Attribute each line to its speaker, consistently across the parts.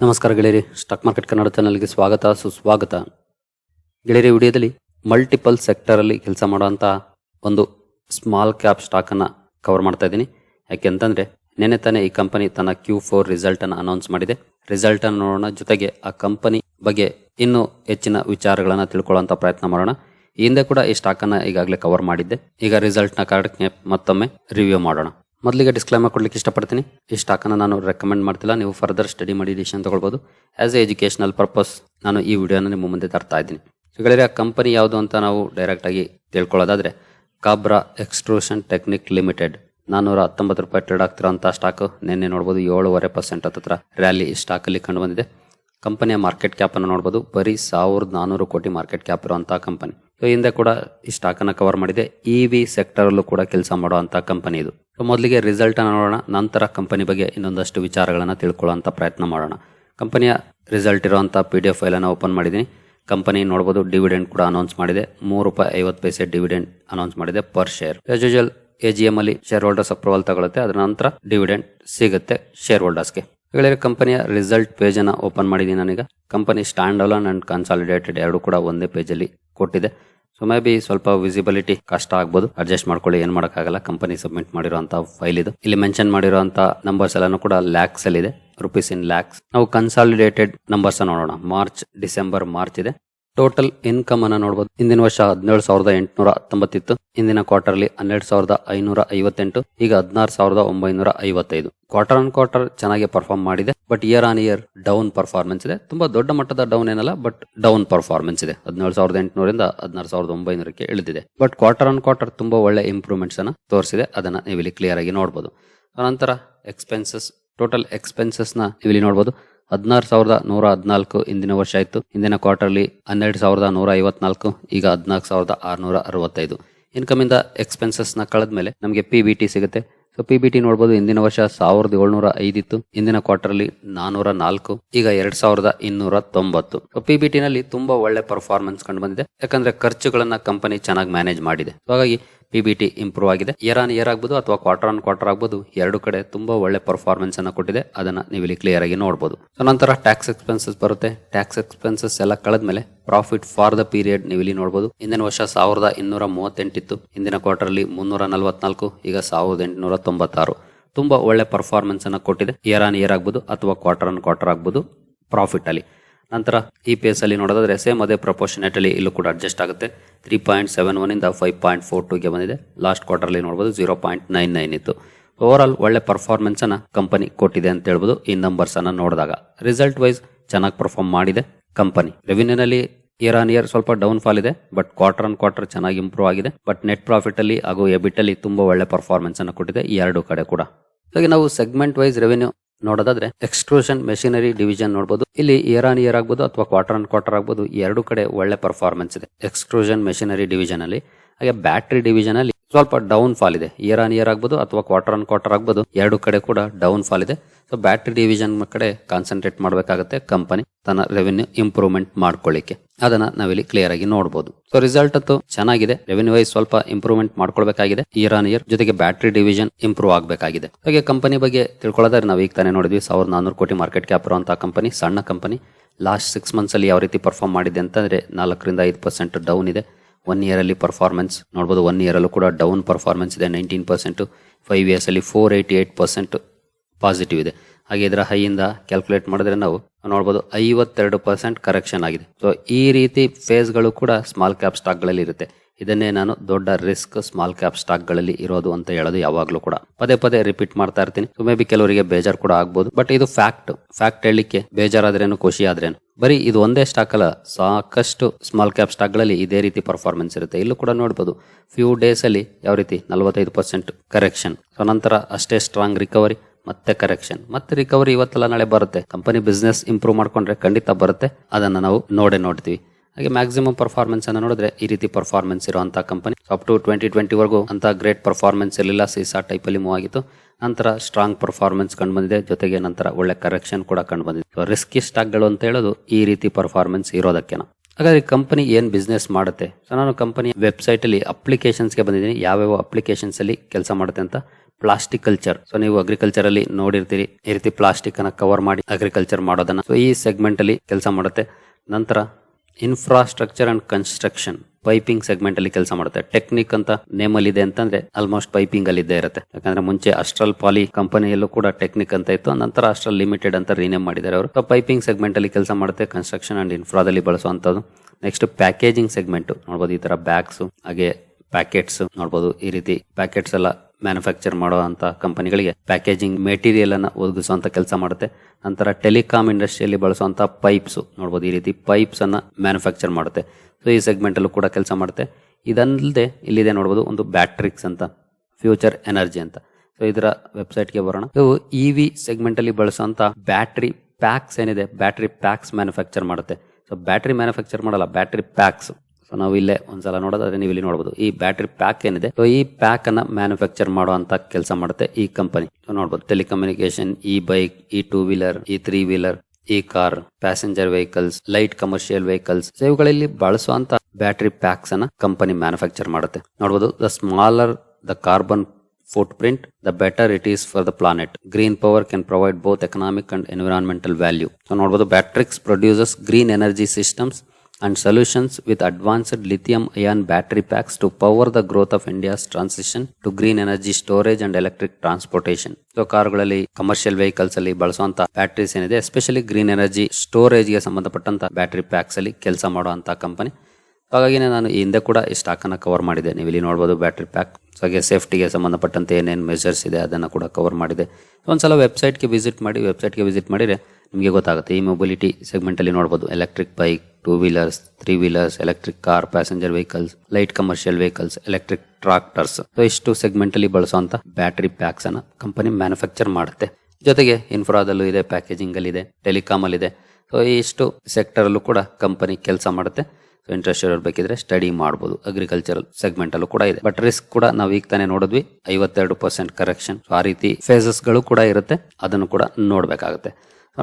Speaker 1: ನಮಸ್ಕಾರ ಗೆಳೆಯರಿ, stock market Kannada ಚಾನಲ್ಗೆ ಸ್ವಾಗತ, ಸುಸ್ವಾಗತ. ಗೆಳೆಯರಿ, ವಿಡಿಯೋದಲ್ಲಿ ಮಲ್ಟಿಪಲ್ ಸೆಕ್ಟರಲ್ಲಿ ಕೆಲಸ ಮಾಡುವಂಥ ಒಂದು ಸ್ಮಾಲ್ ಕ್ಯಾಪ್ ಸ್ಟಾಕನ್ನು ಕವರ್ ಮಾಡ್ತಾ ಇದ್ದೀನಿ. ಯಾಕೆ ಅಂತಂದರೆ ತಾನೇ ಈ ಕಂಪನಿ ತನ್ನ ಕ್ಯೂ ಫೋರ್ ರಿಸಲ್ಟನ್ನು ಅನೌನ್ಸ್ ಮಾಡಿದೆ. ರಿಸಲ್ಟನ್ನು ನೋಡೋಣ, ಜೊತೆಗೆ ಆ ಕಂಪನಿ ಬಗ್ಗೆ ಇನ್ನೂ ಹೆಚ್ಚಿನ ವಿಚಾರಗಳನ್ನು ತಿಳ್ಕೊಳ್ಳೋಂಥ ಪ್ರಯತ್ನ ಮಾಡೋಣ. ಈ ಹಿಂದೆ ಕೂಡ ಈ ಸ್ಟಾಕನ್ನು ಈಗಾಗಲೇ ಕವರ್ ಮಾಡಿದ್ದೆ. ಈಗ ರಿಸಲ್ಟ್ನ ಕಾರ್ಡ್ಗೆ ಮತ್ತೊಮ್ಮೆ ರಿವ್ಯೂ ಮಾಡೋಣ. ಮೊದಲಿಗೆ ಡಿಸ್ಕ್ಲೈಮರ್ ಕೊಡ್ಲಿಕ್ಕೆ ಇಷ್ಟಪಡ್ತೀನಿ. ಈ ಸ್ಟಾಕನ್ನು ನಾನು ರೆಕಮೆಂಡ್ ಮಾಡ್ತಿಲ್ಲ. ನೀವು ಫರ್ದರ್ ಸ್ಟಡಿ ಮಾಡಿ ಡಿಸಿಷನ್ ತಗೊಳ್ಬೋದು. ಆ್ಯಸ್ ಎ ಎಜುಕೇಶನಲ್ ಪರ್ಪಸ್ ನಾನು ಈ ವಿಡಿಯೋನ ನಿಮ್ಮ ಮುಂದೆ ತರ್ತಾ ಇದ್ದೀನಿ. ಗೆಳೆಯರೆ, ಆ ಕಂಪನಿ ಯಾವುದು ಅಂತ ನಾವು ಡೈರೆಕ್ಟಾಗಿ ತಿಳ್ಕೊಳ್ಳೋದಾದರೆ ಕಾಬ್ರಾ ಎಕ್ಸ್ಟ್ರೂಷನ್ ಟೆಕ್ನಿಕ್ ಲಿಮಿಟೆಡ್ ನಾನ್ನೂರ ಹತ್ತೊಂಬತ್ತು ರೂಪಾಯಿ ಟ್ರೇಡ್ ಆಗ್ತಿರೋಂಥ ಸ್ಟಾಕ್ ನಿನ್ನೆ ನೋಡ್ಬೋದು ಏಳುವರೆ ಪರ್ಸೆಂಟ್ ಹತ್ತಿರ ರ್ಯಾಲಿ ಸ್ಟಾಕಲ್ಲಿ ಕಂಡು ಬಂದಿದೆ. ಕಂಪನಿಯ ಮಾರ್ಕೆಟ್ ಕ್ಯಾಪನ್ನು ನೋಡ್ಬೋದು. ಬರೀ ಸಾವಿರದ ನಾನೂರು ಕೋಟಿ ಮಾರ್ಕೆಟ್ ಕ್ಯಾಪ್ ಇರುವಂಥ ಕಂಪನಿ ಹಿಂದೆ ಕೂಡ ಈ ಸ್ಟಾಕ್ ಅನ್ನ ಕವರ್ ಮಾಡಿದೆ. ಇ ವಿ ಸೆಕ್ಟರಲ್ಲೂ ಕೂಡ ಕೆಲಸ ಮಾಡುವಂತ ಕಂಪನಿ ಇದು. ಮೊದಲಿಗೆ ರಿಸಲ್ಟ್ ಅನ್ನು ನೋಡೋಣ, ನಂತರ ಕಂಪನಿ ಬಗ್ಗೆ ಇನ್ನೊಂದಷ್ಟು ವಿಚಾರಗಳನ್ನ ತಿಳ್ಕೊಳ್ಳುವಂತ ಪ್ರಯತ್ನ ಮಾಡೋಣ. ಕಂಪನಿಯ ರಿಸಲ್ಟ್ ಇರುವಂತ ಪಿ ಡಿ ಎಫ್ ಫೈಲ್ ಅನ್ನು ಓಪನ್ ಮಾಡಿದ್ದೀನಿ. ಕಂಪನಿ ನೋಡಬಹುದು ಡಿವಿಡೆಂಡ್ ಕೂಡ ಅನೌನ್ಸ್ ಮಾಡಿದೆ. ಮೂರು ರೂಪಾಯಿ ಐವತ್ತು ಪೈಸೆ ಡಿವಿಡೆಂಡ್ ಅನೌನ್ಸ್ ಮಾಡಿದೆ per share as usual A G M ಅಲ್ಲಿ ಶೇರ್ ಹೋಲ್ಡರ್ಸ್ ಅಪ್ರೂವಲ್ ತಗೊಳುತ್ತೆ. ಅದರ ನಂತರ ಡಿವಿಡೆಂಡ್ ಸಿಗುತ್ತೆ ಶೇರ್ ಹೋಲ್ಡರ್ಸ್ಗೆ ಹೇಳಿದ್ರೆ ಕಂಪನಿಯ ರಿಸಲ್ಟ್ ಪೇಜ್ ಅನ್ನ ಓಪನ್ ಮಾಡಿದ್ದೀನಿ ನನಗೆ. Company stand alone and consolidated ಎರಡು ಕೂಡ ಒಂದೇ ಪೇಜ್ ಅಲ್ಲಿ ಕೊಟ್ಟಿದೆ. ಸೊ ಮೇ ಬಿ ಸ್ವಲ್ಪ ವಿಸಿಬಿಲಿಟಿ ಕಷ್ಟ ಆಗ್ಬೋದು. ಅಡ್ಜಸ್ಟ್ ಮಾಡ್ಕೊಳ್ಳಿ, ಏನ್ ಮಾಡೋಕ್ಕಾಗಲ್ಲ. ಕಂಪನಿ ಸಬ್ಮಿಟ್ ಮಾಡಿರುವಂತ ಫೈಲ್ ಇದು. ಇಲ್ಲಿ ಮೆನ್ಷನ್ ಮಾಡಿರುವಂತ ನಂಬರ್ಸ್ ಎಲ್ಲಾನು ಕೂಡ ಲ್ಯಾಕ್ಸ್ ಅಲ್ಲಿ ಇದೆ ರುಪೀಸ್ ಇನ್ ಲ್ಯಾಕ್ಸ್ ನಾವು ಕನ್ಸಾಲಿಡೇಟೆಡ್ ನಂಬರ್ಸ್ ನೋಡೋಣ. ಮಾರ್ಚ್ ಡಿಸೆಂಬರ್ ಮಾರ್ಚ್ ಇದೆ. ಟೋಟಲ್ ಇನ್ಕಮ್ ಅನ್ನ ನೋಡಬಹುದು ಹಿಂದಿನ ವರ್ಷ ಹದಿನೇಳು ಸಾವಿರದ ಎಂಟುನೂರ ಹತ್ತೊಂಬತ್ತಿತ್ತು. ಇಂದಿನ ಕ್ವಾರ್ಟರ್ಲಿ ಹನ್ನೆರಡು ಸಾವಿರದ ಐನೂರ ಐವತ್ತೆಂಟು. ಈಗ ಹದಿನಾರು ಸಾವಿರದ ಒಂಬೈನೂರ ಐವತ್ತೈದು. ಕ್ವಾರ್ಟರ್ ಆನ್ ಕ್ವಾರ್ಟರ್ ಚೆನ್ನಾಗಿ ಪರ್ಫಾರ್ಮ್ ಮಾಡಿದೆ. But year on year down performance ಇದೆ. ತುಂಬಾ ದೊಡ್ಡ ಮಟ್ಟದ ಡೌನ್ ಏನಲ್ಲ ಬಟ್ ಡೌನ್ ಪರ್ಫಾರ್ಮೆನ್ಸ್ ಇದೆ. ಹದಿನೇಳು ಸಾವಿರದ ಎಂಟುನೂರಿಂದ ಹದಿನಾರು ಸಾವಿರದ ಒಂಬೈನೂರಕ್ಕೆ ಇಳಿದಿದೆ. ಬಟ್ ಕ್ವಾರ್ಟರ್ ಆನ್ ಕ್ವಾರ್ಟರ್ ತುಂಬಾ ಒಳ್ಳೆ ಇಂಪ್ರೂವ್ಮೆಂಟ್ಸ್ ಅನ್ನ ತೋರಿಸಿದೆ. ಅದನ್ನ ನೀವು ಇಲ್ಲಿ ಕ್ಲಿಯರ್ ಆಗಿ ನೋಡಬಹುದು ಅನಂತರ ಎಕ್ಸ್ಪೆನ್ಸಸ್ ಟೋಟಲ್ ಎಕ್ಸ್ಪೆನ್ಸಸ್ನ ಇಲ್ಲಿ ನೋಡಬಹುದು ಹದಿನಾರು ಸಾವಿರದ ನೂರ ಹದಿನಾಲ್ಕು ಇಂದಿನ ವರ್ಷ ಆಯ್ತು. ಇಂದಿನ ಕ್ವಾರ್ಟರ್ಲಿ ಹನ್ನೆರಡು ಸಾವಿರದ ನೂರ ಐವತ್ನಾಲ್ಕು, ಈಗ ಹದಿನಾಲ್ಕು ಸಾವಿರದ ಆರುನೂರ ಅರವತ್ತೈದು. ಇನ್ಕಮ್ ಇಂದ ಎಕ್ಸ್ಪೆನ್ಸಸ್ನ ಕಳೆದ ಮೇಲೆ ನಮಗೆ ಪಿ ಬಿ ಟಿ ಸಿಗುತ್ತೆ. ಸೊ ಪಿ ಬಿ ಟಿ ನೋಡ್ಬೋದು, ಹಿಂದಿನ ವರ್ಷ ಸಾವಿರದ ಏಳ್ನೂರ ಐದಿತ್ತು ಕ್ವಾರ್ಟರ್ ಅಲ್ಲಿ ನಾನೂರ ನಾಲ್ಕು, ಈಗ ಎರಡ್ ಸಾವಿರದ ಇನ್ನೂರ ತೊಂಬತ್ತು. ಸೊ ಪಿ ಬಿ ಟಿ ನಲ್ಲಿ ತುಂಬಾ ಒಳ್ಳೆ ಪರ್ಫಾರ್ಮೆನ್ಸ್ ಕಂಡು ಬಂದಿದೆ, ಯಾಕಂದ್ರೆ ಖರ್ಚುಗಳನ್ನ ಕಂಪನಿ ಚೆನ್ನಾಗಿ ಮ್ಯಾನೇಜ್ ಮಾಡಿದೆ. ಹಾಗಾಗಿ ಪಿ ಬಿ ಟಿ ಇಂಪ್ರೂವ್ ಆಗಿದೆ. ಇಯರ್ ಆನ್ ಇಯರ್ ಆಗ್ಬೋದು ಅಥವಾ ಕ್ವಾರ್ಟರ್ ಆನ್ ಕ್ವಾರ್ಟರ್ ಆಗ್ಬೋದು, ಎರಡು ಕಡೆ ತುಂಬಾ ಒಳ್ಳೆ ಪರ್ಫಾರ್ಮೆನ್ಸ್ ಅನ್ನ ಕೊಟ್ಟಿದೆ, ಅದನ್ನ ನೀವು ಇಲ್ಲಿ ಕ್ಲಿಯರ್ ಆಗಿ ನೋಡಬಹುದು ಸೊ ನಂತರ ಟ್ಯಾಕ್ಸ್ ಎಕ್ಸ್ಪೆನ್ಸಸ್ ಬರುತ್ತೆ. ಟ್ಯಾಕ್ಸ್ ಎಕ್ಸ್ಪೆನ್ಸಸ್ ಎಲ್ಲ ಕಳೆದ್ಮೇಲೆ ಪ್ರಾಫಿಟ್ ಫಾರ್ ದ ಪೀರಿಯಡ್ ನೀವು ಇಲ್ಲಿ ನೋಡಬಹುದು ಹಿಂದಿನ ವರ್ಷ ಸಾವಿರದ ಇನ್ನೂರ ಮೂವತ್ತೆಂಟಿತ್ತು. ಇಂದಿನ ಅಲ್ಲಿ ಮುನ್ನೂರ ನಲವತ್ನಾಲ್ಕು, ಈಗ ಸಾವಿರದ ಎಂಟುನೂರ ತೊಂಬತ್ತಾರು. ತುಂಬಾ ಒಳ್ಳೆ ಪರ್ಫಾರ್ಮೆನ್ಸ್ ಅನ್ನು ಕೊಟ್ಟಿದೆ. ಇಯರ್ ಆನ್ ಇಯರ್ ಆಗ್ಬೋದು ಅಥವಾ ಕ್ವಾರ್ಟರ್ ಆನ್ ಕ್ವಾರ್ಟರ್ ಆಗ್ಬೋದು ಪ್ರಾಫಿಟ್ ಅಲ್ಲಿ. ನಂತರ ಈ ಪೇಸ್ ಅಲ್ಲಿ ನೋಡೋದಾದ್ರೆ ಸೇಮ್ ಅದೇ ಪ್ರಪೋರ್ಷನೇಟ್ ಅಲ್ಲಿ ಇಲ್ಲೂ ಕೂಡ ಅಡ್ಜಸ್ಟ್ ಆಗುತ್ತೆ. ತ್ರೀ ಪಾಯಿಂಟ್ ಸೆವೆನ್ ಒನ್ ಇಂದ ಫೈವ್ ಪಾಯಿಂಟ್ ಫೋರ್ ಟೂಗೆ ಬಂದಿದೆ. ಲಾಸ್ಟ್ ಕ್ವಾರ್ಟರ್ಲಿ ನೋಡಬಹುದು ಜೀರೋ ಪಾಯಿಂಟ್ ನೈನ್ ನೈನ್ ಇತ್ತು. ಓವರ್ ಆಲ್ ಒಳ್ಳೆ ಪರ್ಫಾರ್ಮೆನ್ಸ್ ಅನ್ನ ಕಂಪನಿ ಕೊಟ್ಟಿದೆ ಅಂತ ಹೇಳ್ಬೋದು ಈ ನಂಬರ್ಸ್ ಅನ್ನ ನೋಡಿದಾಗ. ರಿಸಲ್ಟ್ ವೈಸ್ ಚೆನ್ನಾಗಿ ಪರ್ಫಾರ್ಮ್ ಮಾಡಿದೆ. ಕಂಪನಿ. ರೆವಿನ್ಯೂನಲ್ಲಿ ಇಯರ್ ಆನ್ ಇಯರ್ ಸ್ವಲ್ಪ ಡೌನ್ ಫಾಲ್ ಇದೆ, ಬಟ್ ಕ್ವಾರ್ಟರ್ ಆನ್ ಕ್ವಾರ್ಟರ್ ಚೆನ್ನಾಗಿ ಇಂಪ್ರೂವ್ ಆಗಿದೆ. ಬಟ್ ನೆಟ್ ಪ್ರಾಫಿಟ್ ಅಲ್ಲಿ ಹಾಗೂ ಎಬಿಟ್ ಅಲ್ಲಿ ತುಂಬಾ ಒಳ್ಳೆ ಪರ್ಫಾರ್ಮೆನ್ಸ್ ಅನ್ನು ಕೊಟ್ಟಿದೆ ಈ ಎರಡು ಕಡೆ ಕೂಡ. ಹಾಗೆ ನಾವು ಸೆಗ್ಮೆಂಟ್ ವೈಸ್ ರೆವೆನ್ಯೂ ನೋಡೋದಾದ್ರೆ ಎಕ್ಸ್ಕ್ಲೂಷನ್ ಮೆಷಿನರಿ ಡಿವಿಷನ್ ನೋಡಬಹುದು ಇಲ್ಲಿ ಇಯರ್ ಆನ್ ಇಯರ್ ಆಗ್ಬೋದು ಅಥವಾ ಕ್ವಾರ್ಟರ್ ಆನ್ ಕ್ವಾರ್ಟರ್ ಆಗ್ಬೋದು ಎರಡು ಕಡೆ ಒಳ್ಳೆ ಪರ್ಫಾರ್ಮೆನ್ಸ್ ಇದೆ. ಎಕ್ಸ್ಕ್ಲೂಷನ್ ಮೆಷಿನರಿ ಡಿವಿಷನ್ ಅಲ್ಲಿ, ಹಾಗೆ ಬ್ಯಾಟರಿ ಡಿವಿಷನ್ ಅಲ್ಲಿ ಸ್ವಲ್ಪ ಡೌನ್ ಫಾಲ್ ಇದೆ. ಇಯರ್ ಆನ್ ಇಯರ್ ಆಗ್ಬೋದು ಅಥವಾ ಕ್ವಾರ್ಟರ್ ಆನ್ ಕ್ವಾರ್ಟರ್ ಆಗ್ಬೋದು. ಎರಡು ಕಡೆ ಕೂಡ ಡೌನ್ ಫಾಲ್ ಇದೆ ಸೊ ಬ್ಯಾಟರಿ ಡಿವಿಷನ್ ಕಡೆ ಕಾನ್ಸಂಟ್ರೇಟ್ ಮಾಡಬೇಕಾಗುತ್ತೆ ಕಂಪನಿ ತನ್ನ ರೆವೆನ್ಯೂ ಇಂಪ್ರೂವ್ಮೆಂಟ್ ಮಾಡ್ಕೊಳ್ಳಿಕ್ಕೆ. ಅದನ್ನ ನಾವಿಲ್ಲಿ ಕ್ಲಿಯರ್ ಆಗಿ ನೋಡಬಹುದು ಸೊ ರಿಸಲ್ಟ್ ಅಂತೂ ಚೆನ್ನಾಗಿದೆ. ರೆವೆನ್ಯೂ ವೈಸ್ ಸ್ವಲ್ಪ ಇಂಪ್ರೂವ್ಮೆಂಟ್ ಮಾಡ್ಕೊಳ್ಬೇಕಾಗಿದೆ. ಇಯರ್ ಆನ್ ಇಯರ್ ಜೊತೆಗೆ ಬ್ಯಾಟ್ರಿ ಡಿವಿಷನ್ ಇಂಪ್ರೂವ್ ಆಗಬೇಕಾಗಿದೆ. ಹಾಗೆ ಕಂಪನಿ ಬಗ್ಗೆ ತಿಳ್ಕೊಳ್ಳೋದಾದ್ರೆ ನಾವು ಈಗ ತಾನೇ ನೋಡಿದ್ವಿ ಸಾವಿರದ ನಾನೂರು ಕೋಟಿ ಮಾರ್ಕೆಟ್ ಕ್ಯಾಪ್ ಇರುವಂತಹ ಕಂಪನಿ ಸಣ್ಣ ಕಂಪನಿ ಲಾಸ್ಟ್ ಸಿಕ್ಸ್ ಮಂತ್ಸ್ ಅಲ್ಲಿ ಯಾವ ರೀತಿ ಪರ್ಫಾರ್ಮ್ ಮಾಡಿದೆ ಅಂತಂದ್ರೆ ನಾಲ್ಕರಿಂದ ಐದು ಪರ್ಸೆಂಟ್ ಡೌನ್ ಇದೆ. ಒನ್ ಇಯರ್ ಅಲ್ಲಿ ಪರ್ಫಾರ್ಮೆನ್ಸ್ ನೋಡಬಹುದು ಒನ್ ಇಯರ್ ಅಲ್ಲೂ ಕೂಡ ಡೌನ್ ಪರ್ಫಾರ್ಮೆನ್ಸ್ ಇದೆ. ನೈನ್ಟೀನ್ ಪರ್ಸೆಂಟು ಫೈವ್ ಇಯರ್ಸ್ ಅಲ್ಲಿ four eighty eight percent positive ಇದೆ. ಹಾಗೆ ಇದರ ಹೈಯಿಂದ ಕ್ಯಾಲ್ಕುಲೇಟ್ ಮಾಡಿದ್ರೆ ನಾವು ನೋಡಬಹುದು ಐವತ್ತೆರಡು ಪರ್ಸೆಂಟ್ ಕರೆಕ್ಷನ್ ಆಗಿದೆ. ಸೊ ಈ ರೀತಿ ಫೇಸ್ಗಳು ಕೂಡ ಸ್ಮಾಲ್ ಕ್ಯಾಪ್ ಸ್ಟಾಕ್ಗಳಲ್ಲಿ ಇರುತ್ತೆ. ಇದನ್ನೇ ನಾನು ದೊಡ್ಡ ರಿಸ್ಕ್ ಸ್ಮಾಲ್ ಕ್ಯಾಪ್ ಸ್ಟಾಕ್ಗಳಲ್ಲಿ ಇರೋದು ಅಂತ ಹೇಳೋದು ಯಾವಾಗಲೂ ಕೂಡ. ಪದೇ ಪದೇ ರಿಪೀಟ್ ಮಾಡ್ತಾ ಇರ್ತೀನಿ. ಸೊ ಮೇ ಬಿ ಕೆಲವರಿಗೆ ಬೇಜಾರು ಕೂಡ ಆಗ್ಬೋದು. ಬಟ್ ಇದು ಫ್ಯಾಕ್ಟ್ ಫ್ಯಾಕ್ಟ್ ಹೇಳಲಿಕ್ಕೆ ಬೇಜಾರಾದ್ರೇನು ಖುಷಿ ಆದ್ರೇನು ಬರೀ ಇದು ಒಂದೇ ಸ್ಟಾಕ್ ಅಲ್ಲ, ಸಾಕಷ್ಟು ಸ್ಮಾಲ್ ಕ್ಯಾಪ್ ಸ್ಟಾಕ್ಗಳಲ್ಲಿ ಇದೇ ರೀತಿ ಪರ್ಫಾರ್ಮೆನ್ಸ್ ಇರುತ್ತೆ. ಇಲ್ಲೂ ಕೂಡ ನೋಡಬಹುದು ಫ್ಯೂ ಡೇಸ್ ಅಲ್ಲಿ ಯಾವ ರೀತಿ ನಲವತ್ತೈದು ಪರ್ಸೆಂಟ್ ಕರೆಕ್ಷನ್ ಸೊ ನಂತರ ಅಷ್ಟೇ ಸ್ಟ್ರಾಂಗ್ ರಿಕವರಿ ಮತ್ತೆ ಕರೆಕ್ಷನ್ ಮತ್ತೆ ರಿಕವರಿ ಇವತ್ತೆಲ್ಲ ನಾಳೆ ಬರುತ್ತೆ. ಕಂಪನಿ ಬಿಸ್ನೆಸ್ ಇಂಪ್ರೂವ್ ಮಾಡ್ಕೊಂಡ್ರೆ ಖಂಡಿತ ಬರುತ್ತೆ. ಅದನ್ನ ನಾವು ನೋಡೇ ನೋಡ್ತೀವಿ. ಹಾಗೆ ಮ್ಯಾಕ್ಸಿಮಮ್ ಪರ್ಫಾರ್ಮೆನ್ಸ್ ಅನ್ನು ನೋಡಿದ್ರೆ ಈ ರೀತಿ ಪರ್ಫಾರ್ಮೆನ್ಸ್ ಇರುವಂತಹ company up to twenty twenty ವರೆಗೂ ಅಂತ ಗ್ರೇಟ್ ಪರ್ಫಾರ್ಮೆನ್ಸ್ ಇರಲಿಲ್ಲ, ಸೀಸಾ ಟೈಪ್ ಅಲ್ಲಿ ಮೂವ್ ಆಗಿತ್ತು. ನಂತರ ಸ್ಟ್ರಾಂಗ್ ಪರ್ಫಾರ್ಮೆನ್ಸ್ ಕಂಡು ಬಂದಿದೆ ಜೊತೆಗೆ ನಂತರ ಒಳ್ಳೆ ಕರೆಕ್ಷನ್ ಕೂಡ ಕಂಡು ಬಂದಿದೆ ರಿಸ್ಕಿ ಸ್ಟಾಕ್ಗಳು ಅಂತ ಹೇಳೋದು ಈ ರೀತಿ ಪರ್ಫಾರ್ಮೆನ್ಸ್ ಇರೋದಕ್ಕೆನ. ಹಾಗಾದ್ರೆ ಕಂಪನಿ ಏನ್ ಬಿಸ್ನೆಸ್ ಮಾಡುತ್ತೆ? ಸೊ ನಾನು ಕಂಪನಿ ವೆಬ್ಸೈಟ್ ಅಲ್ಲಿ ಅಪ್ಲಿಕೇಶನ್ಸ್ಗೆ ಬಂದಿದ್ದೀನಿ. ಯಾವ್ಯಾವ ಅಪ್ಲಿಕೇಶನ್ಸ್ ಅಲ್ಲಿ ಕೆಲಸ ಮಾಡುತ್ತೆ ಅಂತ ಪ್ಲಾಸ್ಟಿಕ್ ಕಲ್ಚರ್ ಸೊ ನೀವು ಅಗ್ರಿಕಲ್ಚರ್ ಅಲ್ಲಿ ನೋಡಿರ್ತೀರಿ. ಈ ರೀತಿ ಪ್ಲಾಸ್ಟಿಕ್ ಅನ್ನ ಕವರ್ ಮಾಡಿ ಅಗ್ರಿಕಲ್ಚರ್ ಮಾಡೋದನ್ನ. ಸೊ ಈ ಸೆಗ್ಮೆಂಟ್ ಅಲ್ಲಿ ಕೆಲಸ ಮಾಡುತ್ತೆ. ನಂತರ infrastructure and construction piping segment ಅಲ್ಲಿ ಕೆಲಸ ಮಾಡುತ್ತೆ. ಟೆಕ್ನಿಕ್ ಅಂತ ನೇಮ್ ಅಲ್ಲಿ ಇದೆ ಅಂತಂದ್ರೆ ಆಲ್ಮೋಸ್ಟ್ ಪೈಪಿಂಗ್ ಅಲ್ಲಿ ಇದ್ದೇ ಇರುತ್ತೆ. ಯಾಕಂದ್ರೆ ಮುಂಚೆ ಅಸ್ಟ್ರಲ್ ಪಾಲಿ ಕಂಪನಿಯಲ್ಲೂ ಕೂಡ ಟೆಕ್ನಿಕ್ ಅಂತ ಇತ್ತು. ನಂತರ ಅಸ್ಟ್ರಲ್ ಲಿಮಿಟೆಡ್ ಅಂತ ರಿನೇಮ್ ಮಾಡಿದ್ದಾರೆ ಅವರು. ಪೈಪಿಂಗ್ ಸೆಗ್ಮೆಂಟ್ ಅಲ್ಲಿ ಕೆಲಸ ಮಾಡುತ್ತೆ ಕನ್ಸ್ಟ್ರಕ್ಷನ್ ಅಂಡ್ ಇನ್ಫ್ರಾದಲ್ಲಿ ಬಳಸುವಂತದ್ದು ನೆಕ್ಸ್ಟ್ ಪ್ಯಾಕೇಜಿಂಗ್ ಸೆಗ್ಮೆಂಟ್ ನೋಡಬಹುದು ಈ ತರ ಬ್ಯಾಗ್ಸ್ ಹಾಗೆ ಪ್ಯಾಕೆಟ್ಸ್ ನೋಡಬಹುದು ಈ ರೀತಿ ಪ್ಯಾಕೆಟ್ಸ್ ಎಲ್ಲ ಮ್ಯಾನುಫ್ಯಾಕ್ಚರ್ ಮಾಡುವಂತ ಕಂಪನಿಗಳಿಗೆ ಪ್ಯಾಕೇಜಿಂಗ್ ಮೆಟೀರಿಯಲ್ ಅನ್ನ ಒದಗಿಸುವಂತ ಕೆಲಸ ಮಾಡುತ್ತೆ. ನಂತರ ಟೆಲಿಕಾಮ್ ಇಂಡಸ್ಟ್ರಿಯಲ್ಲಿ ಬಳಸುವಂತ ಪೈಪ್ಸ್ ನೋಡಬಹುದು ಈ ರೀತಿ ಪೈಪ್ಸ್ ಅನ್ನ ಮ್ಯಾನುಫ್ಯಾಕ್ಚರ್ ಮಾಡುತ್ತೆ. ಸೊ ಈ ಸೆಗ್ಮೆಂಟ್ ಅಲ್ಲೂ ಕೂಡ ಕೆಲಸ ಮಾಡುತ್ತೆ. ಇದಲ್ಲದೆ ಇಲ್ಲಿದೆ ನೋಡಬಹುದು ಒಂದು ಬ್ಯಾಟ್ರಿಕ್ಸ್ ಅಂತ, ಫ್ಯೂಚರ್ ಎನರ್ಜಿ ಅಂತ. ಸೊ ಇದರ ವೆಬ್ಸೈಟ್ಗೆ ಬರೋಣ. ಇದು ಇ ವಿ ಸೆಗ್ಮೆಂಟ್ ಅಲ್ಲಿ ಬಳಸುವಂತ ಬ್ಯಾಟ್ರಿ ಪ್ಯಾಕ್ಸ್ ಏನಿದೆ, ಬ್ಯಾಟ್ರಿ ಪ್ಯಾಕ್ಸ್ ಮ್ಯಾನುಫ್ಯಾಕ್ಚರ್ ಮಾಡುತ್ತೆ. ಸೊ ಬ್ಯಾಟ್ರಿ ಮ್ಯಾನುಫ್ಯಾಕ್ಚರ್ ಮಾಡಲ್ಲ, ಬ್ಯಾಟ್ರಿ ಪ್ಯಾಕ್ಸ್. ಸೊ ನಾವು ಇಲ್ಲೇ ಒಂದ್ಸಲ ನೋಡೋದಾದ್ರೆ ನೀವು ಇಲ್ಲಿ ನೋಡಬಹುದು ಈ ಬ್ಯಾಟ್ರಿ ಪ್ಯಾಕ್ ಏನಿದೆ? ಸೊ ಈ ಪ್ಯಾಕ್ ಅನ್ನ ಮ್ಯಾನುಫ್ಯಾಕ್ಚರ್ ಮಾಡುವಂತ ಕೆಲಸ ಮಾಡುತ್ತೆ ಈ ಕಂಪನಿ. ನೋಡಬಹುದು ಟೆಲಿಕಮ್ಯುನಿಕೇಶನ್ ಈ ಬೈಕ್ ಈ ಟೂ ವೀಲರ್ ಈ ತ್ರೀ ವೀಲರ್ ಈ car passenger vehicles light commercial vehicles ಇವುಗಳಲ್ಲಿ ಬಳಸುವಂತ ಬ್ಯಾಟರಿ ಪ್ಯಾಕ್ಸ್ ಅನ್ನ ಕಂಪನಿ ಮ್ಯಾನುಫ್ಯಾಕ್ಚರ್ ಮಾಡುತ್ತೆ. ನೋಡಬಹುದು the smaller the carbon footprint the better it is for the planet green power can provide both economic and environmental value so ನೋಡಬಹುದು Batrix producers green energy systems. And solutions with advanced lithium ion battery packs to power the growth of India's transition to green energy storage and electric transportation. So ಕಾರುಗಳಲ್ಲಿ commercial vehicles ಅಲ್ಲಿ ಬಳಸುವಂತ batteries ಏನಿದೆ especially green energy ಸ್ಟೋರೇಜ್ಗೆ ಸಂಬಂಧಪಟ್ಟಂತ battery packs ಅಲ್ಲಿ ಕೆಲಸ ಮಾಡುವಂತ company ಹಾಗಾಗಿ ನಾನು ಹಿಂದೆ ಕೂಡ ಈ ಸ್ಟಾಕ್ ಅನ್ನು ಕವರ್ ಮಾಡಿದೆ. ನೀವು ಇಲ್ಲಿ ನೋಡಬಹುದು ಬ್ಯಾಟ್ರಿ ಪ್ಯಾಕ್ ಹಾಗೆ ಸೇಫ್ಟಿಗೆ ಸಂಬಂಧಪಟ್ಟಂತೆ ಏನೇನು ಮೆಜರ್ಸ್ ಇದೆ ಅದನ್ನು ಕೂಡ ಕವರ್ ಮಾಡಿದೆ. ಒಂದ್ಸಲ ವೆಬ್ಸೈಟ್ಗೆ ವಿಸಿಟ್ ಮಾಡಿ ವೆಬ್ಸೈಟ್ಗೆ ವಿಸಿಟ್ ಮಾಡಿದ್ರೆ ನಿಮಗೆ ಗೊತ್ತಾಗುತ್ತೆ. ಈ ಮೊಬಿಲಿಟಿ ಸೆಗ್ಮೆಂಟಲ್ಲಿ ನೋಡ್ಬೋದು. Electric bike two wheelers three wheelers electric car passenger vehicles light commercial vehicles electric tractors so ಇಷ್ಟು ಸೆಗ್ಮೆಂಟ್ ಅಲ್ಲಿ ಬಳಸುವಂತ ಬ್ಯಾಟರಿ ಪ್ಯಾಕ್ಸ್ ಅನ್ನ ಕಂಪನಿ ಮ್ಯಾನುಫ್ಯಾಕ್ಚರ್ ಮಾಡುತ್ತೆ. ಜೊತೆಗೆ ಇನ್ಫ್ರಾದಲ್ಲೂ ಇದೆ ಪ್ಯಾಕೇಜಿಂಗ್ ಅಲ್ಲಿ ಇದೆ ಟೆಲಿಕಾಮ್ ಅಲ್ಲಿ ಇದೆ ಸೊ ಇಷ್ಟು ಸೆಕ್ಟರ್ ಅಲ್ಲೂ ಕೂಡ ಕಂಪನಿ ಕೆಲಸ ಮಾಡುತ್ತೆ. ಸೊ ಇಂಟ್ರೆಸ್ಟ್ ಇರೋರು ಬೇಕಿದ್ರೆ ಸ್ಟಡಿ ಮಾಡಬಹುದು ಅಗ್ರಿಕಲ್ಚರಲ್ ಸೆಗ್ಮೆಂಟ್ ಅಲ್ಲೂ ಕೂಡ ಇದೆ. ಬಟ್ ರಿಸ್ಕ್ ಕೂಡ ನಾವು ಈಗ ತಾನೇ ನೋಡಿದ್ವಿ. ಐವತ್ತೆರಡು ಪರ್ಸೆಂಟ್ ಕರೆಕ್ಷನ್ ಆ ರೀತಿ ಫೇಸಸ್ಗಳು ಕೂಡ ಇರುತ್ತೆ. ಅದನ್ನು ಕೂಡ ನೋಡಬೇಕಾಗುತ್ತೆ.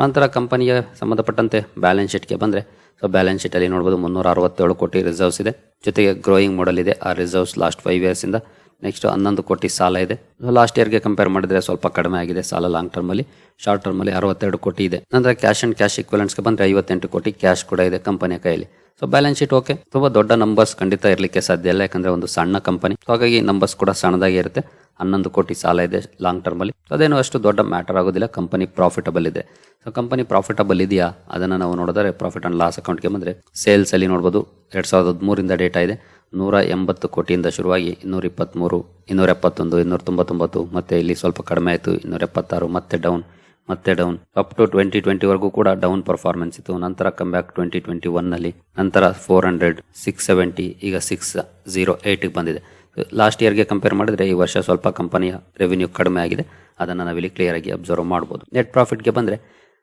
Speaker 1: ನಂತರ ಕಂಪನಿಗೆ ಸಂಬಂಧಪಟ್ಟಂತೆ ಬ್ಯಾಲೆನ್ಸ್ ಶೀಟ್ಗೆ ಬಂದರೆ ಸೊ ಬ್ಯಾಲೆನ್ಸ್ ಶೀಟಲ್ಲಿ ನೋಡ್ಬೋದು ಮುನ್ನೂರ ಅರವತ್ತೇಳು ಕೋಟಿ ರಿಸರ್ವ್ಸ್ ಇದೆ. ಜೊತೆಗೆ ಗ್ರೋಯಿಂಗ್ ಮಾಡಲ್ ಇದೆ, ಆ ರಿಸರ್ವ್ಸ್ ಲಾಸ್ಟ್ ಫೈವ್ ಇಯರ್ಸ್ ಇಂದ ನೆಕ್ಸ್ಟ್ ಹನ್ನೊಂದು ಕೋಟಿ ಸಾಲ ಇದೆ. ಲಾಸ್ಟ್ ಇಯರ್ಗೆ ಕಂಪೇರ್ ಮಾಡಿದ್ರೆ ಸ್ವಲ್ಪ ಕಡಿಮೆ ಆಗಿದೆ ಸಾಲ ಲಾಂಗ್ ಟರ್ಮಲ್ಲಿ ಶಾರ್ಟ್ ಟರ್ಮಲ್ಲಿ ಅರವತ್ತೆರಡು ಕೋಟಿ ಇದೆ. ನಂತರ ಕ್ಯಾಶ್ ಆ್ಯಂಡ್ ಕ್ಯಾಶ್ ಇಕ್ವಲೆಂಟ್ಸ್ಗೆ ಬಂದರೆ ಐವತ್ತೆಂಟು ಕೋಟಿ ಕ್ಯಾಶ್ ಕೂಡ ಇದೆ ಕಂಪನಿಯ ಕೈಯಲ್ಲಿ. ಸೊ ಬ್ಯಾಲೆನ್ಸ್ ಶೀಟ್ ಓಕೆ ತುಂಬಾ ದೊಡ್ಡ ನಂಬರ್ಸ್ ಖಂಡಿತ ಇರಲಿಕ್ಕೆ ಸಾಧ್ಯ ಇಲ್ಲ, ಯಾಕಂದ್ರೆ ಒಂದು ಸಣ್ಣ ಕಂಪನಿ ಹಾಗಾಗಿ ನಂಬರ್ಸ್ ಕೂಡ ಸಣ್ಣದಾಗಿ ಇರುತ್ತೆ. ಹನ್ನೊಂದು ಕೋಟಿ ಸಾಲ ಇದೆ ಲಾಂಗ್ ಟರ್ಮ್ ಅಲ್ಲಿ. ಅದೇನು ಅಷ್ಟು ದೊಡ್ಡ ಮ್ಯಾಟರ್ ಆಗೋದಿಲ್ಲ. ಕಂಪನಿ ಪ್ರಾಫಿಟಬಲ್ ಇದೆ. ಸೊ ಕಂಪನಿ ಪ್ರಾಫಿಟಬಲ್ ಇದೆಯಾ? ಅದನ್ನ ನಾವು ನೋಡಿದ್ರೆ ಪ್ರಾಫಿಟ್ ಅಂಡ್ ಲಾಸ್ ಅಕೌಂಟ್ಗೆ ಬಂದ್ರೆ ಸೇಲ್ಸ್ ಅಲ್ಲಿ ನೋಡಬಹುದು ಎರಡ್ ಸಾವಿರದ ಹದಿಮೂರಿಂದ ಡೇಟಾ ಇದೆ. ನೂರ ಎಂಬತ್ತು ಕೋಟಿಯಿಂದ ಶುರುವಾಗಿ ಇನ್ನೂರ ಇಪ್ಪತ್ತ್ಮೂರು ಇನ್ನೂರ ಎಪ್ಪತ್ತೊಂದು, ಇನ್ನೂರ ತೊಂಬತ್ತೊಂಬತ್ತು, ಮತ್ತೆ ಇಲ್ಲಿ ಸ್ವಲ್ಪ ಕಡಿಮೆ ಆಯಿತು, ಇನ್ನೂರ ಎಪ್ಪತ್ತಾರು, ಮತ್ತೆ ಡೌನ್ ಮತ್ತೆ down up to twenty twenty ವರೆಗೂ ಕೂಡ ಡೌನ್ ಪರ್ಫಾರ್ಮೆನ್ಸ್ ಇತ್ತು. ನಂತರ ಕಮ್ ಬ್ಯಾಕ್ ಟ್ವೆಂಟಿ ಟ್ವೆಂಟಿ ಒನ್ನಲ್ಲಿ ನಂತರ ಫೋರ್ ಹಂಡ್ರೆಡ್ ಸಿಕ್ಸ್ ಸೆವೆಂಟಿ ಈಗ ಸಿಕ್ಸ್ ಜೀರೋ ಏಯ್ಟಿಗೆ ಬಂದಿದೆ. ಲಾಸ್ಟ್ ಇಯರ್ಗೆ ಕಂಪೇರ್ ಮಾಡಿದ್ರೆ ಈ ವರ್ಷ ಸ್ವಲ್ಪ ಕಂಪನಿಯ ರೆವಿನ್ಯೂ ಕಡಿಮೆ ಆಗಿದೆ. ಅದನ್ನು ನಾವಿಲ್ಲಿ ಕ್ಲಿಯರ್ ಆಗಿ ಅಬ್ಸರ್ವ್ ಮಾಡ್ಬೋದು. ನೆಟ್ ಪ್ರಾಫಿಟ್ಗೆ ಬಂದ್ರೆ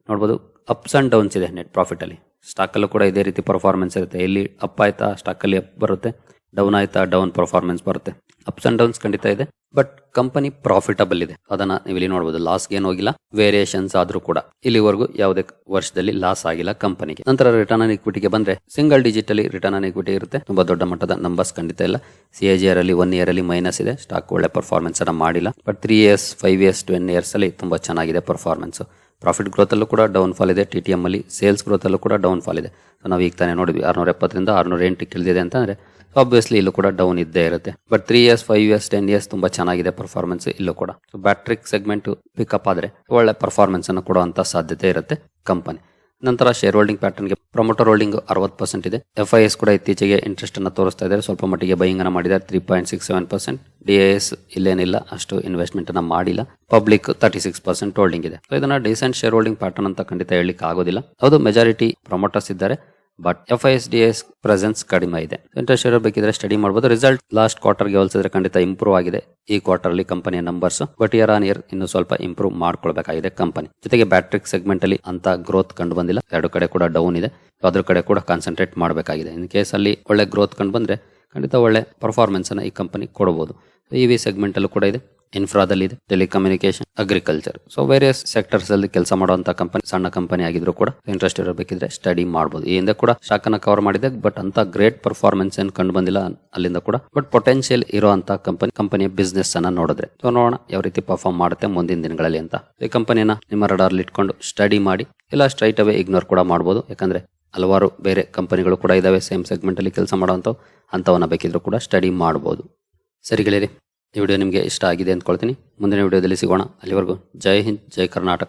Speaker 1: ನೋಡ್ಬೋದು ಅಪ್ಸ್ ಅಂಡ್ ಡೌನ್ಸ್ ಇದೆ ನೆಟ್ ಪ್ರಾಫಿಟಲ್ಲಿ ಅಲ್ಲಿ. ಸ್ಟಾಕ್ ಅಲ್ಲೂ ಕೂಡ ಇದೇ ರೀತಿ ಪರ್ಫಾರ್ಮೆನ್ಸ್ ಇರುತ್ತೆ. ಇಲ್ಲಿ ಅಪ್ ಆಯ್ತಾ ಸ್ಟಾಕ್ ಅಲ್ಲಿ ಅಪ್ ಬರುತ್ತೆ. ಡೌನ್ ಆಯ್ತಾ ಡೌನ್ ಪರ್ಫಾರ್ಮೆನ್ಸ್ ಬರುತ್ತೆ. ಅಪ್ಸ್ ಅಂಡ್ ಡೌನ್ಸ್ ಖಂಡಿತ ಇದೆ. ಬಟ್ ಕಂಪನಿ ಪ್ರಾಫಿಟಬಲ್ ಇದೆ. ಅದನ್ನ ನೀವು ಇಲ್ಲಿ ನೋಡಬಹುದು ಲಾಸ್ ಗೇನ್ ಹೋಗಿಲ್ಲ. ವೇರಿಯೇಷನ್ಸ್ ಆದ್ರೂ ಕೂಡ. ಇಲ್ಲಿವರೆಗೂ ಯಾವುದೇ ವರ್ಷದಲ್ಲಿ ಲಾಸ್ ಆಗಿಲ್ಲ ಕಂಪನಿಗೆ ನಂತರ ರಿಟರ್ನ್ ಆನ್ ಇಕ್ವಿಟಿಗೆ ಬಂದ್ರೆ ಸಿಂಗಲ್ ಡಿಜಿಟ್ ಅಲ್ಲಿ ರಿಟರ್ನ್ ಆನ್ ಇಕ್ವಿಟಿ ಇರುತ್ತೆ. ತುಂಬಾ ದೊಡ್ಡ ಮಟ್ಟದ ನಂಬರ್ಸ್ ಖಂಡಿತ ಇಲ್ಲ. ಸಿ ಎ ಜಿ ಆರ್ ಅಲ್ಲಿ ಒನ್ ಇಯರ್ ಅಲ್ಲಿ ಮೈನಸ್ ಇದೆ. ಸ್ಟಾಕ್ ಒಳ್ಳೆ ಪರ್ಫಾರ್ಮೆನ್ಸ್ ಅನ್ನ ಮಾಡಿಲ್ಲ. But three years five years ten years ಅಲ್ಲಿ ತುಂಬಾ ಚೆನ್ನಾಗಿದೆ ಪರ್ಫಾರ್ಮೆನ್ಸ್ ಪ್ರಾಫಿಟ್ ಗ್ರೋತಲ್ಲೂ ಕೂಡ ಡೌನ್ ಫಾಲ್ ಇದೆ. ಟಿ ಟಿ ಎಂ ಅಲ್ಲಿ ಸೇಲ್ಸ್ ಗ್ರೋತಲ್ಲೂ ಕೂಡ ಡೌನ್ ಫಾಲ್ ಇದೆ. ಸೊ ನಾವು ಈಗ ತಾನೇ ನೋಡಿದ್ವಿ ಆರುನೂರ ಎಪ್ಪತ್ತರಿಂದ ಆರ್ನೂರ ಎಂಟಕ್ಕೆ ಇಳಿದಿದೆ ಅಂತಂದರೆ ಆಬ್ವಿಯಸ್ಲಿ ಇಲ್ಲೂ ಕೂಡ ಡೌನ್ ಇದ್ದೇ ಇರುತ್ತೆ. But three years five years ten years ತುಂಬಾ ಚೆನ್ನಾಗಿದೆ ಪರ್ಫಾರ್ಮೆನ್ಸ್ ಇಲ್ಲೂ ಕೂಡ. ಸೊ ಬ್ಯಾಟ್ರಿಕ್ ಸೆಗ್ಮೆಂಟ್ ಪಿಕಪ್ ಆದರೆ ಒಳ್ಳೆ ಪರ್ಫಾರ್ಮೆನ್ಸನ್ನು ಕೊಡುವಂತ ಸಾಧ್ಯತೆ ಇರುತ್ತೆ ಕಂಪನಿ ನಂತರ ಶೇರ್ ಹೋಲ್ಡಿಂಗ್ ಪ್ಯಾಟರ್ನ್ಗೆ ಪ್ರಮೋಟರ್ ಹೋಲ್ಡಿಂಗ್ ಅರವತ್ತು ಪರ್ಸೆಂಟ್ ಇದೆ. ಎಫ್ ಐ ಕೂಡ ಇತ್ತೀಚೆಗೆ ಇಂಟ್ರೆಸ್ಟ್ ಅನ್ನು ತೋರಿಸ್ತಾ ಇದ್ದಾರೆ. ಸ್ವಲ್ಪ ಮಟ್ಟಿಗೆ ಬೈಯಿಂಗ್ ಅನ್ನು ಮಾಡಿದ್ದಾರೆ. Three point six seven percent D S ಇಲ್ಲೇನಿಲ್ಲ. ಅಷ್ಟು ಇನ್ವೆಸ್ಟ್ಮೆಂಟ್ ಅನ್ನು ಮಾಡಿಲ್ಲ. Public thirty six percent holding ಇದೆ ಇದನ್ನ ಡಿಸೆಂಟ್ ಶೇರ್ ಹೋಲ್ಡಿಂಗ್ ಪ್ಯಾಟರ್ನ್ ಅಂತ ಖಂಡಿತ ಹೇಳಲಿಕ್ಕೆ ಆಗೋದಿಲ್ಲ ಹೌದು ಮೆಜಾರಿಟಿ ಪ್ರೊಮೋಟರ್ಸ್ ಇದ್ದಾರೆ. But F I S D S presence ಕಡಿಮೆ ಇದೆ. ಇಂಟ್ರೆಸ್ಟ್ ಶೇರ್ ಬೇಕಿದ್ರೆ ಸ್ಟಡಿ ಮಾಡಬಹುದು ರಿಸಲ್ಟ್ ಲಾಸ್ಟ್ ಕ್ವಾರ್ಟರ್ಗೆ ಹೋಲಿಸಿದ್ರೆ ಖಂಡಿತ ಇಂಪ್ರೂವ್ ಆಗಿದೆ. ಈ ಕ್ವಾರ್ಟರ್ ಅಲ್ಲಿ ಕಂಪನಿಯ numbers but year on year ಇನ್ನು ಸ್ವಲ್ಪ ಇಂಪ್ರೂವ್ ಮಾಡ್ಕೊಳ್ಬೇಕಾಗಿದೆ ಕಂಪನಿ ಜೊತೆಗೆ ಬ್ಯಾಟ್ರಿಕ್ ಸೆಗ್ಮೆಂಟ್ ಅಲ್ಲಿ ಅಂತ ಗ್ರೋತ್ ಕಂಡು ಬಂದಿಲ್ಲ. ಎರಡು ಕಡೆ ಕೂಡ ಡೌನ್ ಇದೆ. ಅದ್ರ ಕಡೆ ಕೂಡ ಕಾನ್ಸಂಟ್ರೇಟ್ ಮಾಡಬೇಕಾಗಿದೆ. ಇನ್ ಕೇಸ್ ಅಲ್ಲಿ ಒಳ್ಳೆ ಗ್ರೋತ್ ಕಂಡು ಬಂದ್ರೆ ಖಂಡಿತ ಒಳ್ಳೆ ಪರ್ಫಾರ್ಮೆನ್ಸ್ ಅನ್ನ ಈ ಕಂಪನಿ ಕೊಡಬಹುದು ಇ ವಿ ಸೆಗ್ಮೆಂಟ್ ಅಲ್ಲೂ ಕೂಡ ಇದೆ. ಇನ್ಫ್ರಾದಲ್ಲಿ ಇದೆ telecommunication agriculture so various sectors ಅಲ್ಲಿ ಕೆಲಸ ಮಾಡುವಂತ ಕಂಪನಿ ಸಣ್ಣ ಕಂಪನಿ ಆಗಿದ್ರು ಕೂಡ ಇಂಟ್ರೆಸ್ಟ್ ಇರಬೇಕಿದ್ರೆ ಸ್ಟಡಿ ಮಾಡಬಹುದು ಈ ಹಿಂದೆ ಕೂಡ ಅನ್ನ ಕವರ್ ಮಾಡಿದೆ ಬಟ್ ಅಂತ ಗ್ರೇಟ್ ಪರ್ಫಾರ್ಮೆನ್ಸ್ ಏನ್ ಕಂಡು ಬಂದಿಲ್ಲ ಅಲ್ಲಿಂದ ಕೂಡ. ಬಟ್ ಪೊಟೆನ್ಶಿಯಲ್ ಇರುವಂತ ಕಂಪನಿ ಕಂಪನಿಯ ಬಿಸ್ನೆಸ್ ಅನ್ನ ನೋಡಿದ್ರೆ. ಸೊ ನೋಡೋಣ ಯಾವ ರೀತಿ ಪರ್ಫಾರ್ಮ್ ಮಾಡುತ್ತೆ ಮುಂದಿನ ದಿನಗಳಲ್ಲಿ ಅಂತ. ಈ ಕಂಪನಿನ ನಿಮ್ಮ ರಡಾರ್ಲಿ ಇಟ್ಕೊಂಡು ಸ್ಟಡಿ ಮಾಡಿ, ಇಲ್ಲ ಸ್ಟ್ರೈಟ್ ಅವೇ ಇಗ್ನೋರ್ ಕೂಡ ಮಾಡಬಹುದು ಯಾಕಂದ್ರೆ ಹಲವಾರು ಬೇರೆ ಕಂಪನಿಗಳು ಕೂಡ ಇದಾವೆ ಸೇಮ್ ಸೆಗ್ಮೆಂಟ್ ಅಲ್ಲಿ ಕೆಲಸ ಮಾಡೋವಂಥವು ಅಂಥವನ್ನ ಬೇಕಿದ್ರು ಕೂಡ ಸ್ಟಡಿ ಮಾಡಬಹುದು ಸರಿ ಗೆಳೆಯರಿ, ಈ ವಿಡಿಯೋ ನಿಮಗೆ ಇಷ್ಟ ಆಗಿದೆ ಅಂದ್ಕೊಳ್ತೀನಿ. ಮುಂದಿನ ವಿಡಿಯೋದಲ್ಲಿ ಸಿಗೋಣ. ಅಲ್ಲಿವರೆಗೂ ಜೈ ಹಿಂದ್, ಜೈ ಕರ್ನಾಟಕ.